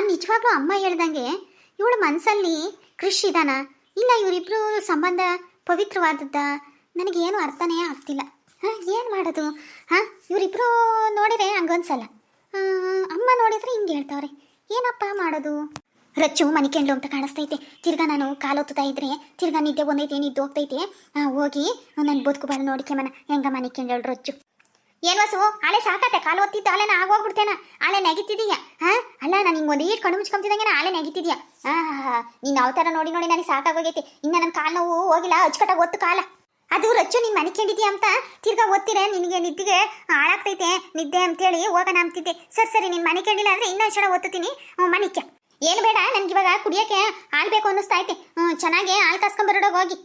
ನಿಜವಾಗ್ಲೂ ಅಮ್ಮ ಹೇಳ್ದಂಗೆ ಇವಳು ಮನಸ್ಸಲ್ಲಿ ಕೃಷ್ ಇದಾನ. ಇಲ್ಲ, ಇವರಿಬ್ರು ಸಂಬಂಧ ಪವಿತ್ರವಾದದ್ದ. ನನಗೇನು ಅರ್ಥನೇ ಆಗ್ತಿಲ್ಲ. ಹಾಂ, ಏನು ಮಾಡೋದು? ಹಾಂ, ಇವರಿಬ್ರು ನೋಡಿದ್ರೆ ಹಂಗನ್ಸಲ್ಲ. ಅಮ್ಮ ನೋಡಿದ್ರೆ ಹಿಂಗೆ ಹೇಳ್ತಾವ್ರೆ. ಏನಪ್ಪ ಮಾಡೋದು? ರಚ್ಚು ಮನಿಕೆಂಡ್ಲು ಅಂತ ಕಾಣಿಸ್ತೈತೆ. ತಿರ್ಗಾ ನಾನು ಕಾಲೊತ್ತುತ್ತಾ ಇದ್ರೆ, ತಿರ್ಗಾ ನಿದ್ದೆ ಒಂದೈತೆ ನಿದ್ದೆ ಹೋಗ್ತೈತೆ ಹೋಗಿ ನನ್ನ ಬದುಕು ಬಾಳ ನೋಡಿಕೆಮನ ಹೆಂಗ ಮನಿಕೆಂಡ್ಳು ರಚ್ಚು? ಏನ್ ವಸು? ಹಳೆ ಸಾಕತ್ತೆ ಕಾಲು ಒತ್ತಿತ್ತು ಆಲೆ ನಾ ಆಗೋಗ್ಬಿಡ್ತೇನ? ಆಲೆ ನೆಗಿತಿದೀಯ? ಹಾ? ಅಲ್ಲ, ನಾನು ಹಿಂಗೆ ಒಂದು ಈಟ್ ಕಣ್ಣು ಮುಚ್ಕೊಂತಿದಂಗೆ ಆಲೆ ನೆಗಿತಿದೀಯ? ಹಾ ನೀನು ಅವತಾರ ನೋಡಿ ನೋಡಿ ನನಗೆ ಸಾಕಾಗೋಗೈತಿ. ಇನ್ನು ನನ್ನ ಕಾಲು ನೋವು ಹೋಗಿಲ್ಲ, ಅಚ್ಚುಕಟ್ಟಾಗಿ ಒತ್ತು ಕಾಲ. ಅದು ರಚ್ಚು, ನೀನು ಮನಿಕೊಂಡಿದ್ಯಾ ಅಂತ? ತಿರ್ಗಾ ಒತ್ತಿರೆ, ನಿನಗೆ ನಿದ್ದೆಗೆ ಹಾಳಾಗ್ತೈತೆ, ನಿದ್ದೆ ಅಂತೇಳಿ ಹೋಗೋಣ ಅಂತಿದ್ದೆ. ಸರಿ ಸರಿ, ನೀನು ಮನಿಕೊಂಡಿಲ್ಲ ಅಂದ್ರೆ ಇನ್ನೊಂದು ಸಲ ಓದ್ತೀನಿ ಮನಿಕೆ ಏನು ಬೇಡ, ನನಗೆ ಇವಾಗ ಕುಡಿಯೋಕೆ ಹಾಲು ಬೇಕು ಅನ್ನಿಸ್ತಾ ಐತೆ. ಚೆನ್ನಾಗಿ ಹಾಲು ಕಾಸ್ಕೊಂಬರೋಡೋಗಿ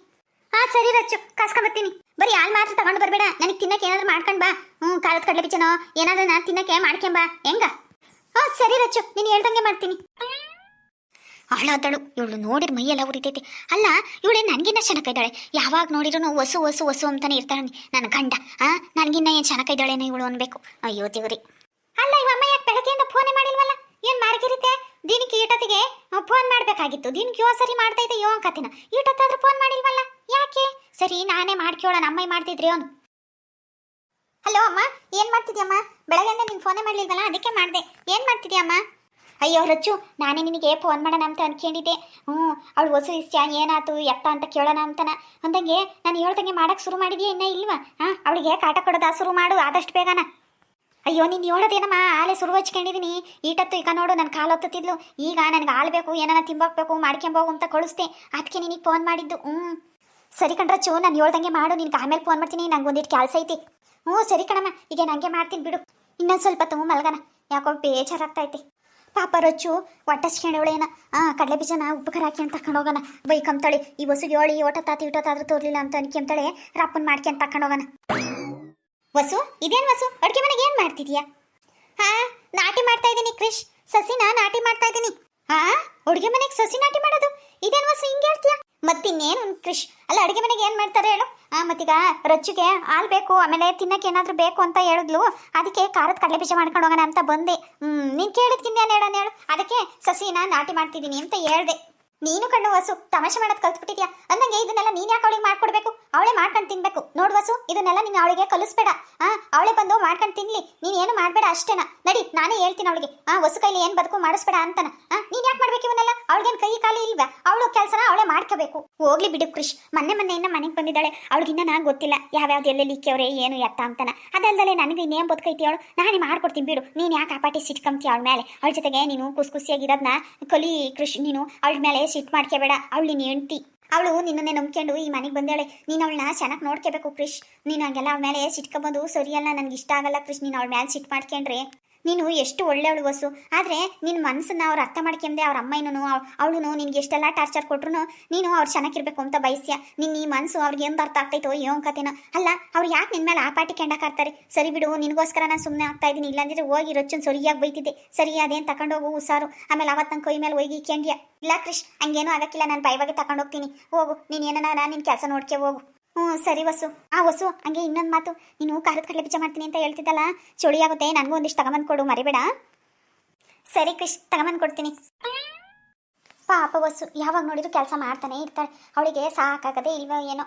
ಹಾ ಸರಿ ರಚ್ಚು ಕಾಸ್ಕೊಂಬರ್ತೀನಿ ಬರೀ ಹಾಲು ಮಾತ್ರ ತಗೊಂಡು ಬರಬೇಡ. ನನಗೆ ತಿನ್ನಕ್ಕೆ ಏನಾದ್ರು ಮಾಡ್ಕೊಂಡ್ ಬಾ. ಹ್ಞೂ ಕಾಲದ ಕಡಲೆ ಬಿಚ್ಚನೋ, ಏನಾದ್ರು ನಾನು ತಿನ್ನಕ್ಕೆ ಮಾಡ್ಕೊಂಬಾ ಹೆಂಗ? ಹಾಂ, ಸರಿ ರಚ್ಚು. ನೀನು ಹೇಳ್ದಂಗೆ ಮಾಡ್ತೀನಿ. ಹಾಳಾದಳು ಇವಳು ನೋಡಿದ ಮೈಯೆಲ್ಲ ಉರಿತೈತಿ. ಅಲ್ಲ ಇವಳೇ ನನಗಿನ್ನ ಚೆನ್ನಾಗಿದ್ದಾಳೆ ಯಾವಾಗ ನೋಡಿದ್ರು ಹೊಸು ಹೊಸು ಹೊಸು ಅಂತಾನೆ ಇರ್ತಾಳೆ ನನ್ನ ಗಂಡ. ಆ, ನನಗಿನ್ನ ಏನು ಚೆನ್ನಾಗಿದ್ದಾಳೇನೋ ಇವಳು ಅನ್ಬೇಕು. ಅಯ್ಯೋ ದೇವ್ರಿ. ಅಲ್ಲ, ಇವ ಅಮ್ಮ ಯಾಕೆ ಬೆಳಗ್ಗೆಯಿಂದ ಫೋನೇ ಮಾಡಿಲ್ವಲ್ಲ? ಏನು ಮಾರ್ಗಿರುತ್ತೆ? ದಿನಕ್ಕೆ ಈಟತಿಗೆ ಫೋನ್ ಮಾಡಬೇಕಾಗಿತ್ತು. ದಿನಕ್ಕೆ ಯೋ ಸರಿ ಮಾಡ್ತಾ ಇದ್ದೆ, ಯೋ ಅಂಕತಿನ. ಫೋನ್ ಮಾಡಿಲ್ವಲ್ಲ? ಯಾಕೆ? ಸರಿ, ನಾನೇ ಮಾಡ್ಕೊಳ್ಳೋಣ ಅಮ್ಮ ಮಾಡ್ತಿದ್ರಿ ಅವನು. ಹಲೋ ಅಮ್ಮ, ಏನು ಮಾಡ್ತಿದ್ಯಮ್ಮ? ಬೆಳಗ್ಗೆಯಿಂದ ನಿನ್ನ ಫೋನೇ ಮಾಡ್ಲಿಲ್ವಲ್ಲ? ಅದಕ್ಕೆ ಮಾಡಿದೆ. ಏನು ಮಾಡ್ತಿದ್ಯಮ್ಮ? ಅಯ್ಯೋ, ರಚ್ಚು, ನಾನೇ ನಿನಗೆ ಫೋನ್ ಮಾಡೋಣ ಅಂತ ಅನ್ಕೊಂಡಿದ್ದೆ. ಹ್ಞೂ ಅವಳು ಹೊಸ ಇಷ್ಟ ಏನಾಯ್ತು ಎತ್ತ ಅಂತ ಕೇಳೋಣ ಅಂತನ. ಅಂದಂಗೆ, ನಾನು ಹೇಳ್ದಂಗೆ ಮಾಡೋಕ್ಕೆ ಶುರು ಮಾಡಿದ್ಯಾ ಇನ್ನೂ ಇಲ್ವಾ? ಹಾಂ ಅವಳಿಗೆ ಕಾಟ ಕೊಡೋದಾ? ಶುರು ಮಾಡು, ಆದಷ್ಟು ಬೇಗನ. ಅಯ್ಯೋ, ನೀನು ಹೇಳೋದೇನಮ್ಮ ಆಲೆ ಸುರು ಹಚ್ಕೊಂಡಿದ್ದೀನಿ ಈಟತ್ತು ಈಗ ನೋಡು ನನ್ನ ಕಾಲು ಹೊತ್ತಿದ್ಲು ಈಗ ನನಗೆ ಹಾಲು ಬೇಕು, ಏನಾನ ತಿಂಬೋಗ್ಬೇಕು ಮಾಡ್ಕೊಂಬೋಗು ಅಂತ ಕಳಿಸ್ದೆ. ಅದಕ್ಕೆ ನಿನಗೆ ಫೋನ್ ಮಾಡಿದ್ದು. ಹ್ಞೂ ಸರಿ ಕಣ್ರಚ್ಚು ನಾನು ಹೇಳ್ದಂಗೆ ಮಾಡು. ನಿನ್ಗೆ ಆಮೇಲೆ ಫೋನ್ ಮಾಡ್ತೀನಿ, ನಂಗೆ ಒಂದಿಟ್ಟು ಕೆಲಸ ಐತಿ. ಹ್ಞೂ, ಸರಿ ಕಣಮ್ಮ. ಈಗ ನಂಗೆ ಮಾಡ್ತೀನಿ, ಬಿಡು. ಇನ್ನೊಂದು ಸ್ವಲ್ಪ ತುಂಬ ಮಲ್ಗನ ಯಾಕೋ ಬೇಜಾರಾಗ್ತೈತಿ. ಪಾಪ ರಚ್ಚು ಒಟ್ಟಸ್ಕೊಂಡವಳೇನ. ಆ ಕಡಲೆ ಬೀಜನ ಉಪ್ಪು ಅಂತ ತಕೊಂಡು ಹೋಗೋಣ ಬೈಕಂತಾಳೆ ಈ ವಸುಗೆ ಹೇಳಿ ಓಟ ತಾತಿ ಇಟ್ಟೋತಾದ್ರೂ ತೋರ್ಲಿಲ್ಲ ಅಂತ ಅನ್ಕೊಂತಾಳೆ ರಪ್ಪನ್ ಮಾಡ್ಕೊಂಡು ತಕೊಂಡು ಹೋಗೋಣ ವಸು, ಇದೇನ್ ವಸು? ಅಡುಗೆ ಮನೆಗೆ ಏನು ಮಾಡ್ತಿದ್ಯಾ? ಹಾ, ನಾಟಿ ಮಾಡ್ತಾ ಇದ್ದೀನಿ ಕ್ರಿಶ್ ಸಸಿನ ನಾಟಿ ಮಾಡ್ತಾ ಇದ್ದೀನಿ ಹಾ, ಅಡುಗೆ ಮನೆಗೆ ಸಸಿ ನಾಟಿ ಮಾಡೋದು? ಇದೇನ್ ವಸು, ಹಿಂಗೆ ಹೇಳ್ತೀಯಾ? ಮತ್ತಿನ್ನೇನು ಕ್ರಿಶ್ ಅಲ್ಲ, ಅಡುಗೆ ಮನೆಗೆ ಏನು ಮಾಡ್ತಾರೆ ಹೇಳು? ಆ, ಮತ್ತೀಗ ರಚ್ಚುಗೆ ಹಾಲು ಬೇಕು, ಆಮೇಲೆ ತಿನ್ನಕ್ಕೆ ಏನಾದರೂ ಬೇಕು ಅಂತ ಹೇಳಿದ್ಲು. ಅದಕ್ಕೆ ಖಾರದ ಕಡಲೆ ಬೀಜ ಮಾಡ್ಕೊಂಡು ಹೋಗೋಣ ಅಂತ ಬಂದೆ. ಹ್ಞೂ ನೀನು ಕೇಳಿದ್ಕಿನ್ನೇನು ಹೇಳೋಣ ಹೇಳು? ಅದಕ್ಕೆ ಸಸಿನ ನಾಟಿ ಮಾಡ್ತಿದ್ದೀನಿ ಅಂತ ಹೇಳ್ದೆ. ನೀನು ಕಣ್ಣು ವಸು, ತಮಾಷೆ ಮಾಡೋದು ಕಲ್ತ್ಬಿಟ್ಟಿದ್ಯಾ? ಅಂದಂಗೆ ಇದನ್ನೆಲ್ಲ ನೀನ್ ಯಾಕೆ ಅವಳಿಗೆ ಮಾಡ್ಕೊಡ್ಬೇಕು? ಅವಳೇ ಮಾಡ್ಕೊಂಡು ತಿನ್ಬೇಕು. ನೋಡು ವಸು, ಇದನ್ನೆಲ್ಲ ನೀನು ಅವಳಿಗೆ ಕಲಿಸ್ಬೇಡ. ಆ, ಅವಳೇ ಬಂದು ಮಾಡ್ಕೊಂಡು ತಿನ್ಲಿ. ನೀನ್ ಏನು ಮಾಡ್ಬೇಡ ಅಷ್ಟೇನ? ನಡಿ, ನಾನೇ ಹೇಳ್ತೀನಿ ಅವಳಿಗೆ. ಆ, ವಸು ಕೈಲಿ ಏನ್ ಬದುಕು ಮಾಡಿಸ್ಬೇಡ ಅಂತನ. ಆ, ನೀನ್ ಯಾಕೆ ಮಾಡ್ಬೇಕು ಇವನ್ನೆಲ್ಲ? ಅವಳಿಗೇನ್ ಕೈ ಕಾಲಿ ಇಲ್ವ? ಅವಳು ಕೆಲಸನ ಅವಳೇ ಮಾಡ್ಕೋಬೇಕು. ಹೋಗ್ಲಿ ಬಿಡು ಕೃಷ್. ಮೊನ್ನೆ ಮೊನ್ನೆ ಇನ್ನ ಮನೆಗೆ ಬಂದಿದ್ದಾಳೆ. ಅವಳಿಗಿನ್ನ ನಾ ಗೊತ್ತಿಲ್ಲ. ಯಾವ್ಯಾವ್ದು ಎಲ್ಲೆಲ್ಲಿ ಇಕ್ಕವ್ರೆ, ಏನು ಎತ್ತ ಅಂತನ. ಅದಲ್ದಲೆ ನನಗೆ ಇನ್ನೇನ್ ಬದುಕೈತಿ ಅವಳು? ನಾನೇ ಮಾಡ್ಕೊಡ್ತೀನಿ ಬಿಡು. ನೀನ್ ಯಾಕೆ ಆ ಪಾಟಿ ಸಿಟ್ಕಂತಿ ಅವಳ ಮೇಲೆ ಅವಳ ಜೊತೆಗೆ ನೀನು ಖುಷಿ ಖುಷಿಯಾಗಿರೋದನ್ನ ಕಲಿ ಕೃಷಿ ನೀನು. ಅವಳ ಮೇಲೆ ಸಿಟ್ಟು ಮಾಡ್ಕೋಬೇಡ ಅವಳು ನಿನ್ನ ಹೆಂಡ್ತಿ. ಅವಳು ನಿನ್ನನ್ನೇ ನಂಬ್ಕೊಂಡು ಈ ಮನೆಗೆ ಬಂದಾಳೆ ನೀನು ಅವಳನ್ನ ಚೆನ್ನಾಗಿ ನೋಡ್ಕೋಬೇಕು ಕೃಷ್. ನೀನು ಹಂಗೆಲ್ಲ ಅವಳ ಮೇಲೆ ಸಿಟ್ಕೊಬೋದು ಸರಿಯಲ್ಲ ನನಗೆ ಇಷ್ಟ ಆಗಲ್ಲ ಕೃಷ್. ನೀನು ಅವಳ ಮೇಲೆ ಸಿಟ್ಟು ಮಾಡ್ಕೊಂಡ್ರೆ ನೀನು ಎಷ್ಟು ಒಳ್ಳೆಯವಳು ವಸು. ಆದರೆ ನಿನ್ನ ಮನಸ್ಸನ್ನು ಅವ್ರು ಅರ್ಥ ಮಾಡ್ಕೊಂಡೆ ಅವ್ರ ಅಮ್ಮನೂ ಅವಳು ನಿನ್ಗೆ ಎಷ್ಟೆಲ್ಲ ಟಾರ್ಚರ್ ಕೊಟ್ರು ನೀನು ಅವ್ರು ಚೆನ್ನಾಗಿರ್ಬೇಕು ಅಂತ ಬಯಸ್ಯ. ನಿನ್ನ ಈ ಮನಸ್ಸು ಅವ್ರಿಗೆ ಏನು ಅರ್ಥ ಆಗ್ತೈತೋ ಏನೋ ಕತೆನೋ ಅಲ್ಲ, ಅವ್ರು ಯಾಕೆ ನಿನ್ನ ಮೇಲೆ ಆ ಪಾಟಿ ಕೆಂಡಕ್ಕಾಗ್ತಾರೆ ಸರಿ ಬಿಡು, ನಿನಗೋಸ್ಕರ ನಾನು ಸುಮ್ಮನೆ ಆಗ್ತಾ ಇದ್ದೀನಿ. ಇಲ್ಲಾಂದ್ರೆ ಹೋಗಿ ರೊಚ್ಚನ್ ಸರಿಯಾಗಿ ಬೈತಿದ್ದೆ. ಸರಿ, ಅದೇನು ತಗೊಂಡೋಗು ಹುಷಾರು. ಆಮೇಲೆ ಅವತ್ತು ನನ್ನ ಕೈ ಮೇಲೆ ಹೋಗಿ ಕೆಂಡ್ಯ. ಇಲ್ಲ ಕೃಷ್ಣ ಹಂಗೇನೂ ಆಗಕ್ಕಿಲ್ಲ, ನಾನು ಬೈವಾಗಿ ತಗೊಂಡೋಗ್ತೀನಿ ಹೋಗು, ನೀನು ಏನನ, ನಾನು ನಿನ್ನ ಕೆಲಸ ನೋಡ್ಕೆ ಹೋಗು. ಹ್ಞೂ, ಸರಿ ವಸು. ಆ, ವಸು, ಹಂಗೆ ಇನ್ನೊಂದು ಮಾತು. ನೀನು ಖಾರದ ಕಡಲೆ ಬೀಜ ಮಾಡ್ತೀನಿ ಅಂತ ಹೇಳ್ತಿದ್ದಲ್ಲ, ಚಳಿ ಆಗುತ್ತೆ, ನನಗೂ ಒಂದಿಷ್ಟು ತಗೊಂಬಂದು ಕೊಡು, ಮರಿಬೇಡ. ಸರಿ ಕೃಷ್, ತಗೊಂಬಂದು ಕೊಡ್ತೀನಿ. ಪಾಪ ವಸು, ಯಾವಾಗ ನೋಡಿದ್ರು ಕೆಲಸ ಮಾಡ್ತಾನೆ ಇರ್ತಾಳೆ. ಅವಳಿಗೆ ಸಾಕಾಗದೆ ಇಲ್ವೋ ಏನೋ.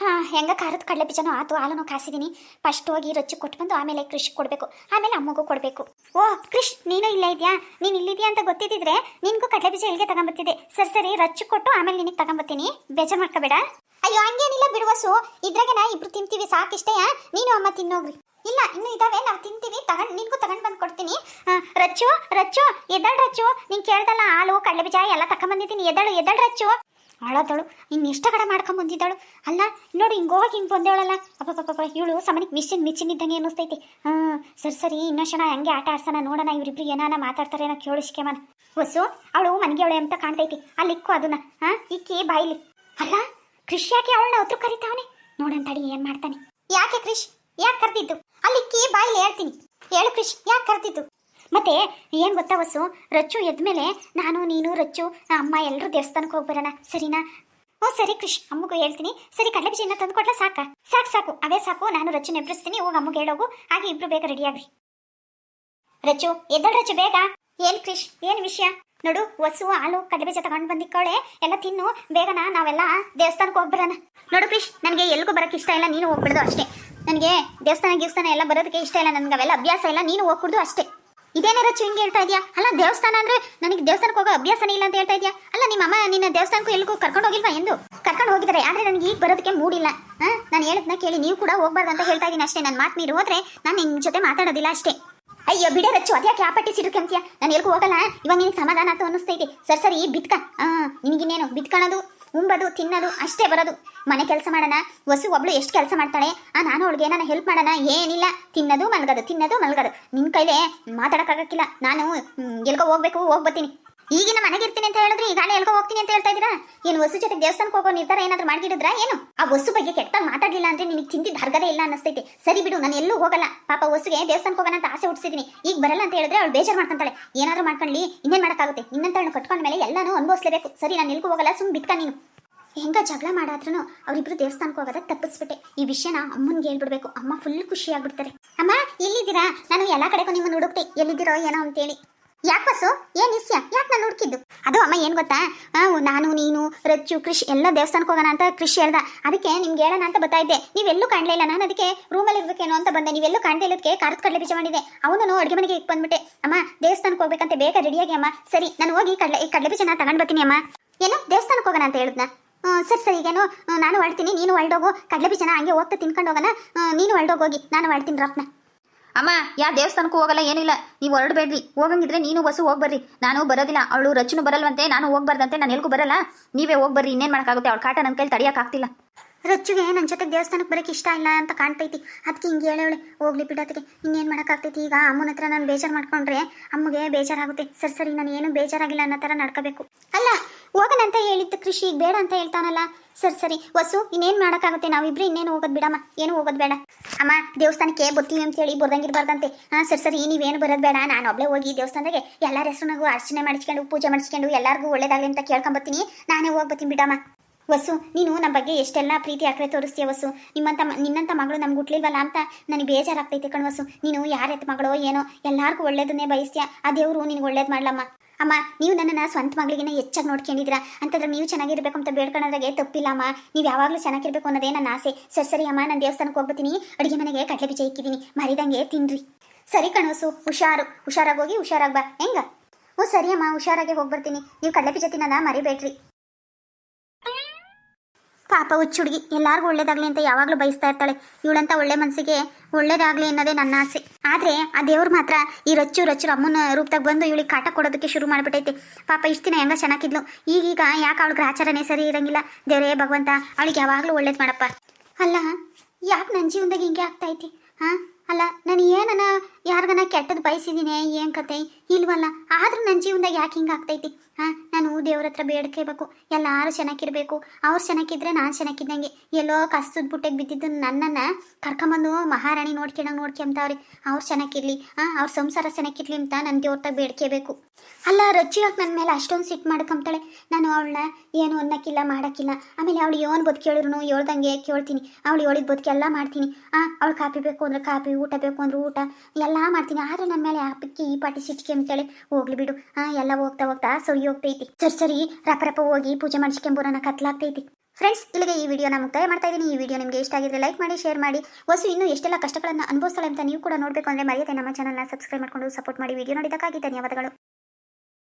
ಹಾಂ, ಹೆಂಗ ಖಾರದ ಕಡಲೆ ಬೀಜನೋ ಆತು ಹಾಲನ್ನು ಕಾಸಿದ್ದೀನಿ ಫಸ್ಟ್ ಹೋಗಿ ರೊಚ್ಚಿ ಕೊಟ್ಟು ಬಂದು ಆಮೇಲೆ ಕೃಷಿ ಕೊಡಬೇಕು. ಆಮೇಲೆ ಅಮ್ಮಗೂ ಕೊಡಬೇಕು. ಓ, ಕೃಷ್, ನೀನು ಇಲ್ಲೇ ಇದೆಯಾ? ನೀನು ಇಲ್ಲಿದ್ಯಾ ಅಂತ ಗೊತ್ತಿದ್ದಿದ್ರೆ ನಿನಗೂ ಕಡಲೆ ಬೀಜ ಇಲ್ಲಿಗೆ ತಗೊಂಬತ್ತಿದ್ದೆ? ಸರಿ ಸರಿ, ರಚ್ಚು ಕೊಟ್ಟು ಆಮೇಲೆ ನಿನಗೆ ತಗೊಂಬತ್ತೀನಿ. ಬೇಜಾರು ಮಾಡ್ಕೋಬೇಡ. ಅಯ್ಯೋ, ಹಂಗೇನಿಲ್ಲ ಬಿಡುವಸು ಇದ್ರಾಗೆ ನಾ ಇಬ್ರು ತಿಂತೀವಿ, ಸಾಕಿಷ್ಟೇ ನೀನು, ಅಮ್ಮ ತಿನ್ನೋಗ್ರಿ. ಇಲ್ಲ, ಇನ್ನು ಇದಾವೆ, ನಾವು ತಿಂತೀವಿ. ತಗೊಂಡು, ನಿನ್ಗೂ ತಗೊಂಡು ಬಂದು ಕೊಡ್ತೀನಿ. ರಚ್ಚು ರಚ್ಚು, ಎದ್ದಳು ರಚ್ಚು. ನೀನ್ ಕೇಳ್ದಲ್ಲ, ಹಾಲು ಕಡಲೆ ಬೀಜ ಎಲ್ಲ ತಕೊಂಬಂದಿದ್ದೀನಿ ಎದ್ದಳು ಎದ್ದಳು ರಚ್ಚು. ಅಳದಳು ಇನ್ನು ಎಷ್ಟು ಕಡೆ ಮಾಡ್ಕೊಂಡ್ ಬಂದಿದ್ದಾಳು. ಅಲ್ಲ, ನೋಡು, ಹಿಂಗೆ ಹೋಗಿ ಹಿಂಗೆ ಬಂದೇವಳಲ್ಲ ಅಪ್ಪ ಇವಳು ಸಮನಿಗೆ ಮಿಷಿನ್ ಮಿಷಿನ್ ಇದ್ದಂಗೆ ಅನ್ನಿಸ್ತೈತಿ. ಹಾಂ ಸರಿ ಸರಿ, ಇನ್ನೊಂದು ಕ್ಷಣ ಹಂಗೆ ಆಟ ಆಡ್ಸೋಣ, ನೋಡೋಣ, ಇವರಿಬ್ರು ಏನಾನ ಮಾತಾಡ್ತಾರೇನೋ ಕೇಳಿಸ್ಕೆಮನ ಹೊಸು ಅವಳು ಮನೆಗೆ ಅವಳೆ ಅಂತ ಕಾಣ್ತೈತಿ. ಅಲ್ಲಿ ಇಕ್ಕು ಅದನ್ನ. ಹಾಂ ಇಕ್ಕಿ, ಬಾಯಿಲಿ. ಅಲ್ಲ ಕೃಷಿ ಯಾಕೆ ಅವಳನ್ನ ಹತ್ರ ಕರಿತಾವನೆ? ನೋಡಂತ ತಡಿ, ಏನು ಮಾಡ್ತಾನೆ. ಯಾಕೆ ಕ್ರಿಶ್ ಯಾಕೆ ಕರೆದಿದ್ದು? ಅಲ್ಲಿ ಕೀ ಬಾಯಿಲಿ ಹೇಳ್ತೀನಿ. ಹೇಳು ಕ್ರಿಶ್ ಯಾಕೆ ಕರೆದಿದ್ದು? ಮತ್ತೆ ಏನು ಗೊತ್ತಾ ವಸು ರಚ್ಚು ಎದ್ಮೇಲೆ ನಾನು, ನೀನು, ರಚ್ಚು, ಅಮ್ಮ ಎಲ್ಲರೂ ದೇವಸ್ಥಾನಕ್ಕೆ ಹೋಗಿ ಬರೋಣ ಸರಿನಾ? ಓ ಸರಿ ಕೃಷ್, ಅಮ್ಮಗೂ ಹೇಳ್ತೀನಿ. ಸರಿ ಕಡಲೆ ಬೀಜನ ತಂದು ಕೊಟ್ಲ ಸಾಕ. ಸಾಕು ಸಾಕು. ಅವೇ ಸಾಕು. ನಾನು ರಚ್ಚು ನೆಬ್ರಿಸ್ತೀನಿ ಹೋಗಿ ಅಮ್ಮಗೆ ಹೇಳೋಗು. ಹಾಗೆ ಇಬ್ರು ಬೇಗ ರೆಡಿ ಆಗ್ರಿ. ರಚ್ಚು, ಎದ್ದಳು ರಚ್ಚು, ಬೇಗ. ಏನ್ ಕ್ರಿಶ್ ಏನ್ ವಿಷಯ? ನೋಡು ಹೊಸು ಹಾಲು ಕಡಲೆಬೀಜ ತಗೊಂಡು ಬಂದಿಕ್ಕೊಳ್ಳೆ ಎಲ್ಲ ತಿನ್ನು, ಬೇಗನ, ನಾವೆಲ್ಲ ದೇವಸ್ಥಾನಕ್ಕೆ ಹೋಗ್ಬಿಡೋಣ. ನೋಡು ಕ್ರಿಶ್ ನನಗೆ ಎಲ್ಗೂ ಬರೋಕ್ಕೆ ಇಷ್ಟ ಇಲ್ಲ, ನೀನು ಹೋಗ್ಬಿಡೋದು ಅಷ್ಟೇ. ನನಗೆ ದೇವಸ್ಥಾನ ದೇವಸ್ಥಾನ ಎಲ್ಲ ಬರೋದಕ್ಕೆ ಇಷ್ಟ ಇಲ್ಲ, ನನಗೆ ಅವೆಲ್ಲ ಅಭ್ಯಾಸ ಇಲ್ಲ, ನೀನು ಹೋಗ್ಬಿಡ್ದು ಅಷ್ಟೇ. ಇದೇನಾರ ಚುಂಗೆ ಹೇಳ್ತಾ ಇದೆಯಾ? ಅಲ್ಲ, ದೇವಸ್ಥಾನ ಅಂದ್ರೆ ನನಗೆ ದೇವಸ್ಥಾನಕ್ಕೆ ಹೋಗೋ ಅಭ್ಯಾಸನೇ ಇಲ್ಲ ಅಂತ ಹೇಳ್ತಾ ಇದೆಯಾ? ಅಲ್ಲ ನಿಮ್ಮ ಅಮ್ಮ ನಿನ್ನ ದೇವಸ್ಥಾನಕ್ಕೂ ಎಲ್ಲಿಗೂ ಕರ್ಕೊಂಡು ಹೋಗಿಲ್ವಾ ಎಂದು? ಕರ್ಕೊಂಡು ಹೋಗಿದ್ದಾರೆ, ಆದ್ರೆ ನನಗೆ ಈಗ ಬರೋದಕ್ಕೆ ಮೂಡಿಲ್ಲ. ನಾನು ಹೇಳದ್ನ ಕೇಳಿ, ನೀವು ಕೂಡ ಹೋಗ್ಬಾರ್ದು ಅಂತ ಹೇಳ್ತಾ ಇದ್ದೀನಿ ಅಷ್ಟೇ. ನನ್ನ ಮಾತು ನೀರು ಹೋದ್ರೆ ನಾನು ನಿನ್ನ ಜೊತೆ ಮಾತಾಡೋದಿಲ್ಲ ಅಷ್ಟೇ. ಅಯ್ಯೋ, ಬಿಡ ರಚ್ಚು, ಅದ್ಯಾಕೆ ಆ ಪಟ್ಟಿ ಸಿಡ್ಕಂತೀಯ ನಾನು ಎಲ್ಗೂ ಹೋಗಲ್ಲ ಇವಾಗ ನಿನಗೆ ಸಮಾಧಾನ ಅಂತ ಅನ್ನಿಸ್ತೈತಿ. ಸರಿ ಸರಿ ಬಿತ್ಕ. ಹಾ ನಿನಗಿನ್ನೇನು? ಬಿತ್ಕೊಳ್ಳೋದು, ಉಂಬದು, ತಿನ್ನೋದು, ಅಷ್ಟೇ ಬರೋದು. ಮನೆ ಕೆಲಸ ಮಾಡೋಣ, ವಸು ಒಬ್ಳು ಎಷ್ಟು ಕೆಲಸ ಮಾಡ್ತಾಳೆ? ಆ, ನಾನು ಅವಳಿಗೆ ಏನಾನ ಹೆಲ್ಪ್ ಮಾಡೋಣ? ಏನಿಲ್ಲ. ತಿನ್ನೋದು, ಮಲ್ಗೋದು ತಿನ್ನೋದು, ಮಲ್ಗೋದು. ನಿನ್ನ ಕೈಲೇ ಮಾತಾಡೋಕ್ಕಾಗಕ್ಕಿಲ್ಲ. ನಾನು ಎಲ್ಗೋ ಹೋಗ್ಬೇಕು, ಹೋಗ್ಬತ್ತೀನಿ. ಈಗಿನ ಮನೆಗೆ ಇರ್ತೀನಿ ಅಂತ ಹೇಳಿದ್ರೆ ಈಗಾಗಲೇ ಎಲ್ಗೋ ಹೋಗ್ತೀನಿ ಅಂತ ಹೇಳ್ತಾ ಇದ್ದೀರಾ ಏನು ವಸ್ತು ಜೊತೆ ದೇವಸ್ಥಾನಕ್ಕೆ ಹೋಗೋ ನಿರ್ಧಾರ ಏನಾದ್ರು ಮಾಡಿಡಿದ್ರಾ ಏನು? ಆ ವಸ್ತು ಬಗ್ಗೆ ಕೆಟ್ಟಾಗಿ ಮಾತಾಡಲಿಲ್ಲ ಅಂದ್ರೆ ನಿನಗೆ ತಿಂದಿದ್ದು ಹರ್ಗದೇ ಇಲ್ಲ ಅನ್ನಿಸ್ತೈತೆ. ಸರಿ ಬಿಡು, ನಾನು ಎಲ್ಲೂ ಹೋಗಲ್ಲ. ಪಾಪ ವಸ್ತುಗೆ ದೇವಸ್ಥಾನಕ್ಕೆ ಹೋಗೋಣ ಅಂತ ಆಸೆ ಹುಟ್ಟಿಸಿದ್ದೀನಿ ಈಗ ಬರಲ್ಲ ಅಂತ ಹೇಳಿದ್ರೆ ಅವಳು ಬೇಜಾರು ಮಾಡ್ಕೊಂತಾಳೆ. ಏನಾದ್ರು ಮಾಡ್ಕೊಳ್ಳಿ ಇನ್ನೇನು ಮಾಡೋಕ್ಕಾಗುತ್ತೆ? ನಿನ್ನಂತ ಕಟ್ಕೊಂಡ ಮೇಲೆ ಎಲ್ಲಾನು ಅನುಭವಿಸಲೇಬೇಕು. ಸರಿ, ನಾನು ಎಲ್ಗೂ ಹೋಗಲ್ಲ ಸುಮ್ ಬಿಟ್ಕ ನೀನು. ಹೆಂಗ ಜಗಳ ಮಾಡಾದ್ರೂ ಅವರಿಬ್ರು ದೇವಸ್ಥಾನಕ್ಕೆ ಹೋಗೋದ ತಪ್ಪಿಸ್ಬಿಟ್ಟೆ. ಈ ವಿಷಯನ ಅಮ್ಮನ್ಗೆ ಹೇಳ್ಬಿಡ್ಬೇಕು. ಅಮ್ಮ ಫುಲ್ ಖುಷಿ ಆಗ್ಬಿಡ್ತಾರೆ ಅಮ್ಮ, ಎಲ್ಲಿದ್ದೀರಾ? ನಾನು ಎಲ್ಲ ಕಡೆಗೂ ನಿಮ್ಮನ್ನು ಹುಡುಕ್ತೆ ಎಲ್ಲಿದ್ದೀರೋ ಏನೋ ಅಂತೇಳಿ. ಯಾಕೆ ಬಸ್ಸು? ಏನ್ ಇಸ್ಯ ಯಾಕೆ ನಾನು ಹುಡುಕಿದ್ದು? ಅದು ಅಮ್ಮ ಏನು ಗೊತ್ತಾ? ನಾನು, ನೀನು ರಚ್ಚು ಕೃಷಿ ಎಲ್ಲ ದೇವಸ್ಥಾನಕ್ಕೆ ಹೋಗೋಣ ಅಂತ ಕೃಷಿ ಹೇಳ್ದ. ಅದಕ್ಕೆ ನಿಮ್ಗೆ ಹೇಳೋಣ ಅಂತ ಬರ್ತಾ ಇದ್ದೆ. ನೀವೆಲ್ಲೂ ಕಾಣಲೇ ಇಲ್ಲ. ನಾನು ಅದಕ್ಕೆ ರೂಮಲ್ಲಿ ಇರ್ಬೇಕೇನೋ ಅಂತ ಬಂದೆ. ನೀವೆಲ್ಲೂ ಕಾಣದೇ ಇಲ್ಲದಕ್ಕೆ ಖಾರದ ಕಡಲೆ ಬೀಜ ಮಾಡಿದೆ. ಅವನು ಅಡುಗೆ ಮನೆಗೆ ಇಕ್ ಬಂದ್ಬಿಟ್ಟೆ. ಅಮ್ಮ, ದೇವಸ್ಥಾನಕ್ಕೆ ಹೋಗ್ಬೇಕಂತ. ಬೇಗ ರೆಡಿಯಾಗಿ ಅಮ್ಮ. ಸರಿ, ನಾನು ಹೋಗಿ ಕಡಲೆ, ಈ ಕಡಲೆ ಬೀಜನ ತಗೊಂಡು ಬರ್ತೀನಿ ಅಮ್ಮ. ಏನು? ದೇವಸ್ಥಾನಕ್ಕೆ ಹೋಗೋಣ ಅಂತ ಹೇಳಿದ್ನ? ಸರಿ ಸರಿ. ಈಗೇನು ನಾನು ಹೊಳ್ತೀನಿ ನೀನು ಹೊಳ್ಡೋಗು ಕಡಲೆ ಬೀಜನ ಹಂಗೆ ಹೋಗ್ತಾ ತಿನ್ಕೊಂಡು ಹೋಗೋಣ. ನೀನು ಹೊಳ್ಡೋಗೋಗಿ ನಾನು ಹೊಳ್ತೀನಿ ರಪ್ನ ಅಮ್ಮ, ಯಾ ದೇವಸ್ಥಾನಕ್ಕೂ ಹೋಗಲ್ಲ, ಏನಿಲ್ಲ. ನೀವು ಹೊರಡಬೇಡ್ರಿ. ಹೋಗಂಗಿದ್ರೆ ನೀನು ಬಸ್ಸು ಹೋಗ್ಬರ್ರಿ ನಾನು ಬರೋದಿಲ್ಲ. ಅವಳು ರಚನು ಬರಲ್ವಂತೆ, ನಾನು ಹೋಗ್ಬಾರ್ದಂತೆ ನಾನು ಎಲ್ಗೂ ಬರಲ್ಲ. ನೀವೇ ಹೋಗ್ಬರ್ರಿ ಇನ್ನೇನು ಮಾಡೋಕ್ಕಾಗುತ್ತೆ? ಅವಳು ಕಾಟ ನನ್ನ ಕೈಲಿ ತಡಿಯೋಕ್ಕಾಗ್ತಿಲ್ಲ ರಚ್ಚುಗೆ ನನ್ನ ಜೊತೆ ದೇವಸ್ಥಾನಕ್ಕೆ ಬರೋಕೆ ಇಷ್ಟ ಇಲ್ಲ ಅಂತ ಕಾಣ್ತೈತಿ. ಅದಕ್ಕೆ ಹಿಂಗೆ ಹೇಳವಳೆ, ಹೋಗ್ಲಿ ಬಿಡೋದಕ್ಕೆ ಇನ್ನೇನು ಮಾಡೋಕ್ಕಾಗ್ತೈತಿ ಈಗ ಅಮ್ಮನ ಹತ್ರ ನಾನು ಬೇಜಾರು ಮಾಡ್ಕೊಂಡ್ರೆ, ಅಮ್ಮಗೆ ಬೇಜಾರಾಗುತ್ತೆ. ಸರಿ ಸರಿ, ನಾನು ಏನು ಬೇಜಾರಾಗಿಲ್ಲ ಅನ್ನೋ ಥರ ನಡ್ಕೋಬೇಕು. ಅಲ್ಲ ಹೋಗೋಣಂತ ಹೇಳಿದ್ದು ಕೃಷಿ ಈಗ ಬೇಡ ಅಂತ ಹೇಳ್ತಾನಲ್ಲ. ಸರಿ ಸರಿ. ವಸು ಇನ್ನೇನು ಮಾಡೋಕ್ಕಾಗುತ್ತೆ? ನಾವಿಬ್ರು ಇನ್ನೇನು ಹೋಗೋದು ಬಿಡಮ್ಮ. ಏನು ಹೋಗೋದು ಬೇಡ. ಅಮ್ಮ, ದೇವಸ್ಥಾನಕ್ಕೆ ಬರ್ತೀವಿ ಅಂತ ಹೇಳಿ ಬರ್ದಂಗಿರ್ಬಾರ್ದಂತೆ. ಹಾಂ, ಸರಿ ಸರಿ. ನೀವೇನು ಬರೋದು ಬೇಡ. ನಾನು ಒಬ್ಳೆ ಹೋಗಿ ದೇವಸ್ಥಾನದಾಗೆ ಎಲ್ಲರ ಹೆಸರಿನಾಗೂ ಅರ್ಚನೆ ಮಾಡಿಸ್ಕೊಂಡು, ಪೂಜೆ ಮಾಡಿಸ್ಕೊಂಡು ಎಲ್ಲರಿಗೂ ಒಳ್ಳೇದಾಗಲಿ ಅಂತ ಕೇಳ್ಕೊಂಬತ್ತೀನಿ ನಾನೇ ಹೋಗ್ಬತ್ತೀನಿ ಬಿಡಮ್ಮ. ವಸು, ನೀನು ನಮ್ಮ ಬಗ್ಗೆ ಎಷ್ಟೆಲ್ಲ ಪ್ರೀತಿ ಅಕ್ರೆ ತೋರಿಸ್ತೀಯ ವಸು? ನಿಮ್ಮಂತ ನಿನ್ನಂತ ಮಗಳು ನಮ್ಗೆ ಹುಟ್ಲಿಲ್ವಲ್ಲ ಅಂತ ನನಗೆ ಬೇಜಾರಾಗ್ತೈತೆ ಕಣ್ ವಸು. ನೀನು ಯಾರ ಎತ್ತ ಮಗಳೋ ಏನೋ, ಎಲ್ಲಾರ್ಗೂ ಒಳ್ಳೇದನ್ನೇ ಬಯಸ್ತೀಯ. ಆ ದೇವರು ನಿನ್ಗೆ ಒಳ್ಳೇದು ಮಾಡ್ಲಮ್ಮ. ಅಮ್ಮ, ನೀವು ನನ್ನನ್ನು ಸ್ವಂತ ಮಗಳಿಗಿನ ಹೆಚ್ಚಾಗಿ ನೋಡ್ಕೊಂಡಿದ್ರ ಅಂತಂದ್ರೆ ನೀವು ಚೆನ್ನಾಗಿರ್ಬೇಕು ಅಂತ ಬೇಡ್ಕೊಳ್ಳೋದ್ರಾಗೆ ತಪ್ಪಿಲ್ಲಮ್ಮ. ನೀವು ಯಾವಾಗಲೂ ಚೆನ್ನಾಗಿರ್ಬೇಕು ಅನ್ನೋದೇ ನನ್ನ ಆಸೆ. ಸರಿ ಸರಿ ಅಮ್ಮ, ನಾನು ದೇವಸ್ಥಾನಕ್ಕೆ ಹೋಗ್ಬತ್ತೀನಿ ಅಡುಗೆ ಮನೆಗೆ ಕಡಲೆ ಬೀಜ ಇಕ್ಕಿದ್ದೀನಿ ಮರಿದಂಗೆ ತಿನ್ರಿ. ಸರಿ ಕಣಸು ಹುಷಾರು. ಹುಷಾರಾಗಿ ಹೋಗಿ, ಹುಷಾರಾಗಿ ಬಾ. ಹೆಂಗ? ಹ್ಞೂ ಸರಿ ಅಮ್ಮ, ಹುಷಾರಾಗಿ ಹೋಗ್ಬರ್ತೀನಿ. ನೀವು ಕಡಲೆ ಬೀಜ ತಿನ್ನೋದ? ಮರಿಬೇಡ್ರಿ. ಪಾಪ ಹುಚ್ಚು ಹುಡುಗಿ. ಎಲ್ಲಾರ್ಗೂ ಒಳ್ಳೇದಾಗ್ಲಿ ಅಂತ ಯಾವಾಗಲೂ ಬಯಸ್ತಾ ಇರ್ತಾಳೆ. ಇವಳಂತ ಒಳ್ಳೆ ಮನಸ್ಸಿಗೆ ಒಳ್ಳೇದಾಗ್ಲಿ ಅನ್ನೋದೇ ನನ್ನ ಆಸೆ. ಆದ್ರೆ ಆ ದೇವ್ರು ಮಾತ್ರ ಈ ರಚ್ಚು ರಚ್ಚು ಅಮ್ಮನ ರೂಪದಾಗ ಬಂದು ಇವಳಿಗೆ ಕಾಟ ಕೊಡೋದಕ್ಕೆ ಶುರು ಮಾಡ್ಬಿಟ್ಟೈತಿ. ಪಾಪ ಇಷ್ಟು ದಿನ ಹೆಂಗ ಚೆನ್ನಾಗಿದ್ಲು. ಈಗೀಗ ಯಾಕೆ ಅವಳು ಆಚರಣೆ ಸರಿ ಇರಂಗಿಲ್ಲ? ದೇವರೇ ಭಗವಂತ, ಅವಳಿಗೆ ಯಾವಾಗಲೂ ಒಳ್ಳೇದು ಮಾಡಪ್ಪ. ಅಲ್ಲ, ಯಾಕೆ ನನ್ನ ಜೀವನದಾಗ ಹಿಂಗೆ ಆಗ್ತಾ ಐತಿ? ಹಾ? ಅಲ್ಲ, ನಾನು ಏನನ ಯಾರಿಗನ ಕೆಟ್ಟದ್ದು ಬಯಸಿದ್ದೀನಿ ಏನು ಕತೆ? ಇಲ್ವಲ್ಲ, ಆದ್ರೂ ನನ್ನ ಜೀವನದಾಗ ಯಾಕೆ ಹಿಂಗೆ ಆಗ್ತೈತಿ? ಹಾ, ನಾನು ದೇವ್ರ ಹತ್ರ ಬೇಡ್ಕೋಬೇಕು, ಎಲ್ಲಾರು ಚೆನ್ನಾಗಿರ್ಬೇಕು ಅವ್ರು ಚೆನ್ನಾಗಿದ್ರೆ ನಾನು ಚೆನ್ನಾಗಿದ್ದಂಗೆ ಎಲ್ಲೋ ಕಸ್ತದ ಬುಟ್ಟೆಗೆ ಬಿದ್ದಿದ್ದು ನನ್ನನ್ನು ಕರ್ಕೊಂಬಂದು ಮಹಾರಾಣಿ ನೋಡ್ಕೊಂಡಂಗೆ ನೋಡ್ಕೊಂತಾವ್ರಿ ಅವ್ರು ಚೆನ್ನಾಗಿರ್ಲಿ ಹಾ, ಅವ್ರ ಸಂಸಾರ ಚೆನ್ನಾಗಿರ್ಲಿ ಅಂತ ನನ್ನ ದೇವ್ರದಾಗ ಬೇಡ್ಕೋಬೇಕು. ಅಲ್ಲ ರಚ್ಚು ಯಾಕೆ ನನ್ನ ಮೇಲೆ ಅಷ್ಟೊಂದು ಸಿಟ್ಟು ಮಾಡ್ಕೊಂತಾಳೆ ನಾನು ಅವಳನ್ನ ಏನು ಅನ್ನಕ್ಕಿಲ್ಲ, ಮಾಡೋಕ್ಕಿಲ್ಲ. ಆಮೇಲೆ ಅವಳು ಏನು ಬದುಕೇಳಿದ್ರು ಹೇಳ್ದಂಗೆ ಕೇಳ್ತೀನಿ. ಅವಳು ಹೇಳಿದ ಬದುಕೆಲ್ಲ ಮಾಡ್ತೀನಿ. ಆ, ಅವಳು ಕಾಪಿ ಬೇಕು ಅಂದ್ರೆ ಕಾಪಿ ಊಟ ಬೇಕು ಅಂದ್ರೆ ಊಟ ಎಲ್ಲ ಮಾಡ್ತೀನಿ. ಆದ್ರೆ ನನ್ನ ಮೇಲೆ ಆಪಕ್ಕಿ ಈ ಪಾಟಿ ಸಿಟ್ಕೆ ಅಂತೇಳಿ ಹೋಗ್ಲಿ ಬಿಡು. ಹಾ ಎಲ್ಲ ಹೋಗ್ತಾ ಹೋಗ್ತಾ ಸರಿ ಹೋಗ್ತೈತಿ. ಸರಿ ಸರಿ ರಪ ರಪ ಹೋಗಿ ಪೂಜೆ ಮಾಡಿಸ್ಕೊಂಬರೋಣ ಕತ್ಲಾಗ್ತೈತಿ. ಫ್ರೆಂಡ್ಸ್ ಇಲ್ಲಿಗೆ ಈ ವಿಡಿಯೋನ ಮುಕ್ತಾಯ ಮಾಡ್ತಾ ಇದ್ದೀನಿ ಈ ವಿಡಿಯೋ ನಿಮಗೆ ಇಷ್ಟ ಆಗಿದ್ರೆ ಲೈಕ್ ಮಾಡಿ ಶೇರ್ ಮಾಡಿ. ವಸು ಇನ್ನೂ ಎಷ್ಟೆಲ್ಲ ಕಷ್ಟಗಳನ್ನು ಅನುಭವಿಸ್ತಾಳೆ ಅಂತ ನೀವು ಕೂಡ ನೋಡಬೇಕು ಅಂದರೆ ಮರೆಯದೆ ನಮ್ಮ ಚಾನಲ್ನ ಸಬ್ಸ್ಕ್ರೈಬ್ ಮಾಡ್ಕೊಂಡು ಸಪೋರ್ಟ್ ಮಾಡಿ. ವಿಡಿಯೋ ನೋಡಿದ್ದಕ್ಕಾಗಿ ಧನ್ಯವಾದಗಳು.